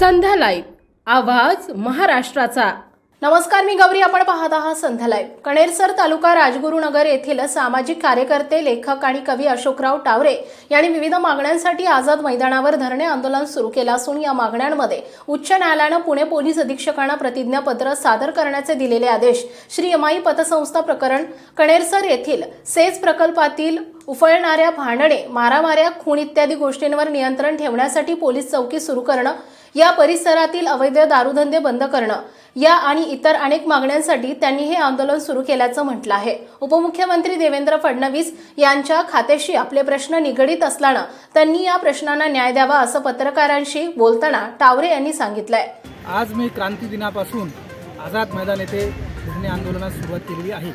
संध्या live आवाज महाराष्ट्राचा. नमस्कार मी गौरी. आपण पाहत आहात संध्या लाईव्ह. कणेरसर तालुका राजगुरुनगर येथील सामाजिक कार्यकर्ते लेखक आणि कवी अशोकराव टावरे यांनी विविध मागण्यांसाठी आझाद मैदानावर धरणे आंदोलन सुरू केलं असून या मागण्यांमध्ये उच्च न्यायालयानं पुणे पोलीस अधीक्षकांना प्रतिज्ञापत्र सादर करण्याचे दिलेले आदेश श्री यमाई पतसंस्था प्रकरण कणेरसर येथील सेज प्रकल्पातील उफळणाऱ्या भांडणे मारामाऱ्या खून इत्यादी गोष्टींवर नियंत्रण ठेवण्यासाठी पोलीस चौकी सुरू करणं या परिसरातील अवैध दारूधंदे बंद करणं या आणि इतर अनेक मागण्यांसाठी त्यांनी हे आंदोलन सुरू केल्याचं म्हटलं आहे. उपमुख्यमंत्री देवेंद्र फडणवीस यांच्या खात्याशी आपले प्रश्न निगडीत असल्यानं त्यांनी या प्रश्नांना न्याय द्यावा असं पत्रकारांशी बोलताना टावरे यांनी सांगितलंय. आज मी क्रांती दिनापासून आझाद मैदान येथे धरणे आंदोलनास सुरुवात केलेली आहे.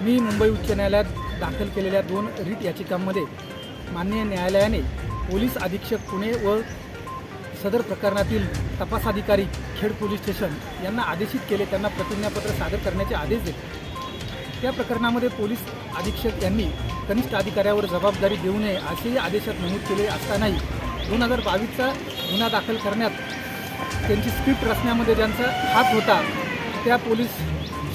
मी मुंबई उच्च न्यायालयात दाखल केलेल्या दोन रिट याचिकांमध्ये माननीय न्यायालयाने पोलीस अधीक्षक पुणे व सदर प्रकरणातील तपासाधिकारी खेड पोलीस स्टेशन यांना आदेशित केले त्यांना प्रतिज्ञापत्र सादर करण्याचे आदेश दिले. त्या प्रकरणामध्ये पोलीस अधीक्षक यांनी कनिष्ठ अधिकाऱ्यावर जबाबदारी देऊ नये असेही आदेशात नमूद केले असतानाही दोन हजार बावीसचा गुन्हा दाखल करण्यात त्यांची स्क्रिप्ट रचण्यामध्ये ज्यांचा हात होता त्या पोलीस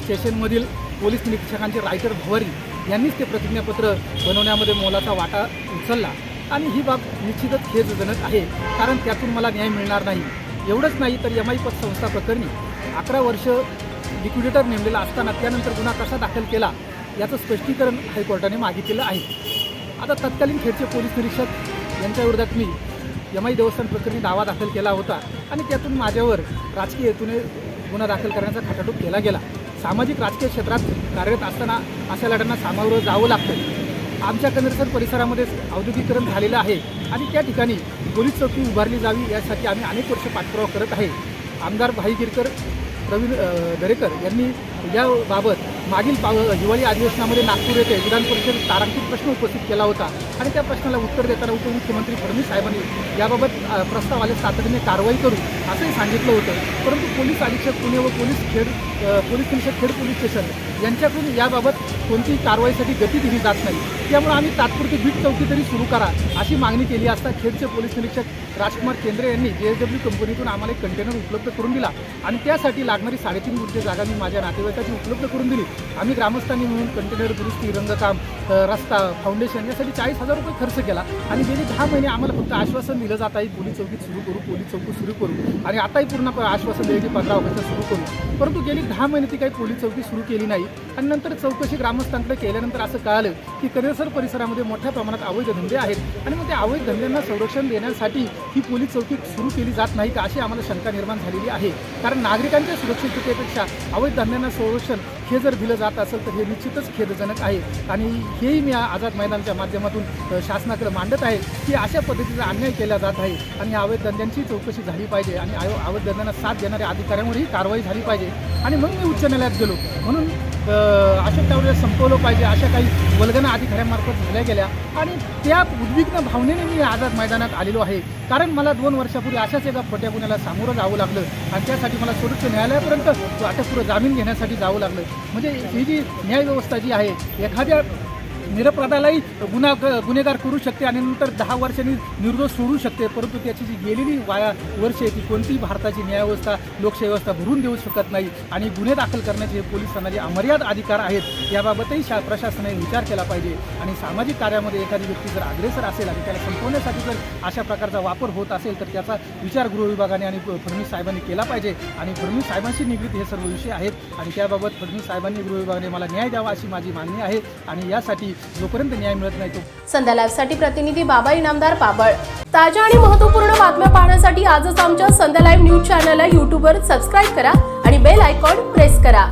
स्टेशनमधील पोलीस निरीक्षकांचे रायटर भवारी यांनीच ते प्रतिज्ञापत्र बनवण्यामध्ये मोलाचा वाटा उचलला. आणि ही बाब निश्चितच खेदजनक आहे कारण त्यातून मला न्याय मिळणार नाही. एवढंच नाही तर एम आय संस्था प्रकरणी अकरा वर्ष लिक्विडेटर नेमलेला असताना त्यानंतर गुन्हा कसा दाखल केला याचं स्पष्टीकरण हायकोर्टाने मागितलेलं आहे. आता तत्कालीन खेडचे पोलीस निरीक्षक यांच्या विरोधात मी आय देवस्थान प्रकरणी दावा दाखल केला होता आणि त्यातून माझ्यावर राजकीय हेतूने गुन्हा दाखल करण्याचा खटाटोप केला गेला. सामाजिक राजकीय क्षेत्रात कार्यरत असताना अशा लढ्यांना सामोरं जावं लागतं आमच्या कनेरसर परिसरामध्ये औद्योगिकरण झालेलं आहे आणि त्या ठिकाणी पोलीस चौकी उभारली जावी यासाठी आम्ही अनेक वर्ष पाठपुरावा करत आहे. आमदार भाई गिरकर प्रवीण दरेकर यांनी याबाबत मागील पाव हिवाळी अधिवेशनामध्ये नागपूर येथे विधान परिषद तारांकित प्रश्न उपस्थित केला होता आणि त्या प्रश्नाला उत्तर देताना उपमुख्यमंत्री फडणवीस साहेबांनी याबाबत प्रस्ताव आले तातडीने कारवाई करू असंही सांगितलं होतं. परंतु पोलीस अधीक्षक पुणे व पोलीस खेड पोलीस निरीक्षक खेड पोलीस स्टेशन यांच्याकडून याबाबत कोणतीही कारवाईसाठी गती दिली जात नाही. त्यामुळे आम्ही तात्पुरती बीट चौकी तरी सुरू करा अशी मागणी केली असता खेडचे पोलीस निरीक्षक राजकुमार केंद्रे यांनी जे डब्ल्यू कंपनीतून आम्हाला एक कंटेनर उपलब्ध करून दिला आणि त्यासाठी लागणारी साडेतीन गुंठे जागा मी माझ्या नातेवाईकाची उपलब्ध करून दिली. आम्ही ग्रामस्थांनी मिळून कंटेनर दुरुस्ती रंगकाम रस्ता फाउंडेशन यासाठी चाळीस हजार रुपये खर्च केला. आणि गेली दहा महिने आम्हाला फक्त आश्वासन दिलं जात आहे पोलीस चौकीत सुरू करू पोलीस चौकी सुरू करू. आणि आताही पूर्ण आश्वासन दिले की पंधरा ऑगस्टला सुरू करू. परंतु गेली दहा महिने ती काही पोलीस चौकी सुरू केली नाही. आणि नंतर चौकशी ग्रामस्थांकडे केल्यानंतर असं कळालं की कनेसर परिसरामध्ये मोठ्या प्रमाणात अवैध धंदे आहेत. आणि मग त्या अवैध धंद्यांना संरक्षण देण्यासाठी ही पोलीस चौकी सुरू केली जात नाही का अशी आम्हाला शंका निर्माण झालेली आहे. कारण नागरिकांच्या सुरक्षिततेपेक्षा अवैध धंद्यांना संरक्षण हे जर दिलं जात असेल तर हे निश्चितच खेदजनक आहे. आणि हेही मी आझाद महिलांच्या माध्यमातून शासनाकडे मांडत आहे की अशा पद्धतीचा अन्याय केला जात आहे. आणि या अवैध धंद्यांची चौकशी झाली पाहिजे आणि आयो अवैध धंद्यांना साथ देणाऱ्या अधिकाऱ्यांवरही कारवाई झाली पाहिजे. आणि मग मी उच्च न्यायालयात गेलो. म्हणून अशोक टावरेला संपवलं पाहिजे अशा काही वल्गना अधिकाऱ्यांमार्फत झाल्या गेल्या. आणि त्या उद्विग्न भावनेने मी आझाद मैदानात आलेलो आहे. कारण मला दोन वर्षापूर्वी अशाच एका खोट्या गुन्ह्याला सामोरं जावं लागलं. आणि त्यासाठी मला सर्वोच्च न्यायालयापर्यंत अटकपूर्व जामीन घेण्यासाठी जावं लागलं. म्हणजे ही जी न्यायव्यवस्था जी आहे एखाद्या निरपराधालाही गुन्हा गुन्हेगार करू शकते आणि नंतर दहा वर्षांनी निर्दोष सोडू शकते. परंतु त्याची जी गेलेली वाया वर्ष आहे ती कोणतीही भारताची न्यायव्यवस्था लोकशाही व्यवस्था भरून देऊ शकत नाही. आणि गुन्हे दाखल करण्याचे पोलिसांना जे अमर्याद अधिकार आहेत. याबाबतही शा प्रशासनाने विचार केला पाहिजे. आणि सामाजिक कार्यामध्ये एखादी व्यक्ती जर अग्रेसर असेल आणि त्याला संपवण्यासाठी जर अशा प्रकारचा वापर होत असेल तर त्याचा विचार गृह विभागाने आणि फडणवीस साहेबांनी केला पाहिजे. आणि फडणवीस साहेबांशी निगडीत हे सर्व विषय आहेत. आणि त्याबाबत फडणवीस साहेबांनी गृह विभागाने मला न्याय द्यावा अशी माझी मागणी आहे. आणि यासाठी जोपर्यंत न्याय मिळत नाही तो संध्या लाईव्हसाठी प्रतिनिधी बाबा इनामदार पाबळ. ताज्या आणि महत्त्वपूर्ण बातम्या पाहण्यासाठी आजच आमच्या संध्या लाईव्ह न्यूज चॅनलला यूट्यूबवर सबस्क्राईब करा आणि बेल आयकॉन प्रेस करा.